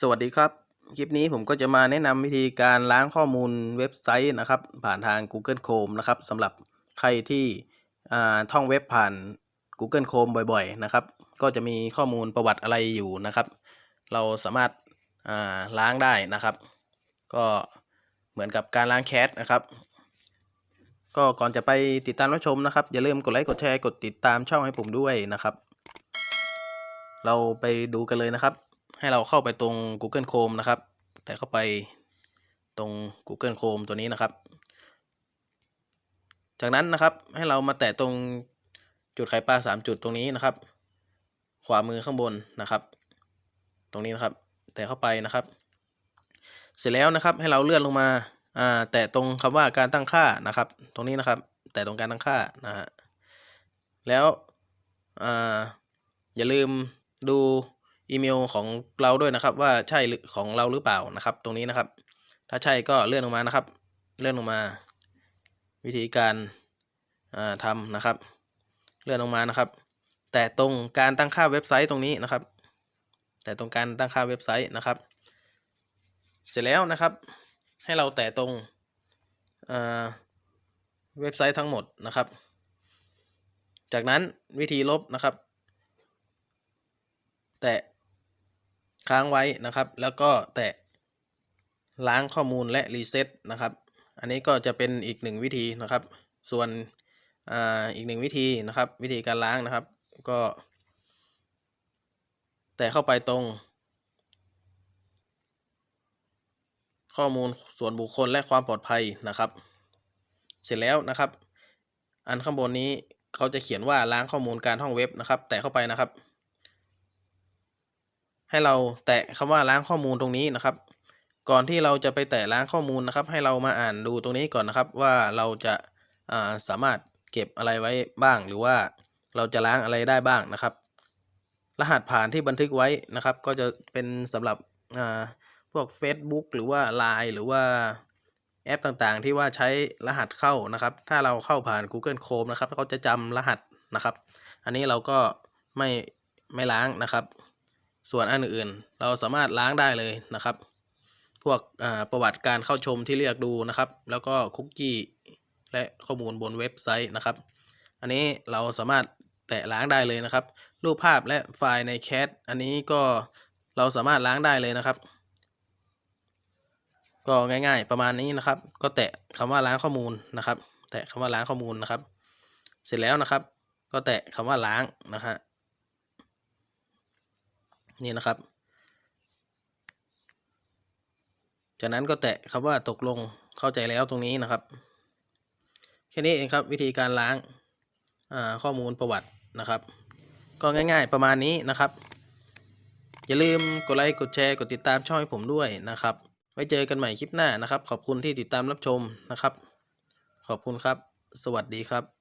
สวัสดีครับ คลิปนี้ผมก็จะมาแนะนำวิธีการล้างข้อมูลเว็บไซต์นะครับ ผ่านทาง Google Chrome นะครับสำหรับใครที่อ่าท่องเว็บผ่าน Google Chrome บ่อยๆ นะครับ ก็จะมีข้อมูลประวัติอะไรอยู่นะครับ เราสามารถอ่าล้างได้นะครับ ก็เหมือนกับการล้างแคชนะครับ ก็ก่อนจะไปติดตามรับชมนะครับ อย่าลืมกดไลค์กดแชร์กดติดตามช่องให้ผมด้วยนะครับ เราไปดูกันเลยนะครับ ให้เราเข้าไปตรง Google Chrome นะครับ แต่เข้าไปตรง Google Chrome ตัวนี้นะครับ จากนั้นนะครับให้เรามาแตะตรงจุดไข่ปลาสามจุดตรงนี้นะครับ ขวามือข้างบนนะครับ ตรงนี้นะครับ แตะเข้าไปนะครับ เสร็จแล้วนะครับให้เราเลื่อนลงมาอ่าแตะตรงคำว่าการตั้งค่านะครับ ตรงนี้นะครับ แตะตรงการตั้งค่านะฮะแล้วอ่าอย่าลืมดู อีเมลของเราด้วยนะครับว่าใช่ของเราหรือเปล่านะครับ ตรงนี้นะครับ ถ้าใช่ก็เลื่อนลงมานะครับ เลื่อนลงมา วิธีการาทำนะครับ เลื่อนลงมานะครับ แต่ตรงการตั้งค่าเว็บไซต์ตรงนี้นะครับ แต่ตรงการตั้งค่าเว็บไซต์นะครับ เสร็จแล้วนะครับ ให้เราแตะตรงเว็บไซต์ทั้งหมดนะครับ จากนั้นวิธีลบนะครับ แตะ ค้างไว้นะครับ แล้วก็แตะล้างข้อมูลและรีเซ็ตนะครับ อันนี้ก็จะเป็นอีกหนึ่งวิธีนะครับ ส่วนออีกหนึ่งวิธีนะครับ วิธีการล้างนะครับ ก็ แตะเข้าไปตรง ข้อมูลส่วนบุคคลและความปลอดภัยนะครับ เสร็จแล้วนะครับ อันข้างบนนี้เขาจะเขียนว่าล้างข้อมูลการท่องเว็บนะครับ แตะเข้าไปนะครับ ให้เราแตะคำว่าล้างข้อมูลตรงนี้นะครับ ก่อนที่เราจะไปแตะล้างข้อมูลนะครับ ให้เรามาอ่านดูตรงนี้ก่อนนะครับ ว่าเราจะาสามารถเก็บอะไรไว้บ้าง หรือว่าเราจะล้างอะไรได้บ้างนะครับ รหัสผ่านที่บันทึกไว้นะครับ ก็จะเป็นสำหรับพวก Facebook หรือว่า Line หรือว่าแอปต่างๆ ที่ว่าใช้รหัสเข้านะครับ ถ้าเราเข้าผ่าน Google Chrome นะครับเขาจะจำรหัสนะครับ อันนี้เราก็ไม่ไม่ล้างนะครับ ส่วนอันอื่นๆเราสามารถล้างได้เลยนะครับ พวกอ่าประวัติการเข้าชมที่เรียกดูนะครับ แล้วก็คุกกี้และข้อมูลบนเว็บไซต์นะครับ อันนี้เราสามารถแตะล้างได้เลยนะครับ รูปภาพและไฟล์ในแคทอันนี้ก็เราสามารถล้างได้เลยนะครับ ก็ง่าย ๆ ประมาณนี้นะครับ ก็แตะคำว่าล้างข้อมูลนะครับ แตะคำว่าล้างข้อมูลนะครับ เสร็จแล้วนะครับ ก็แตะคำว่าล้างนะฮะ นี่นะครับ จากนั้นก็แตะคำว่าตกลงเข้าใจแล้วตรงนี้นะครับ แค่นี้เองครับวิธีการล้างาข้อมูลประวัตินะครับ ก็ง่ายๆประมาณนี้นะครับ อย่าลืมกดไลค์กดแชร์กดติดตามช่องให้ผมด้วยนะครับ ไว้เจอกันใหม่คลิปหน้านะครับ ขอบคุณที่ติดตามรับชมนะครับ ขอบคุณครับ สวัสดีครับ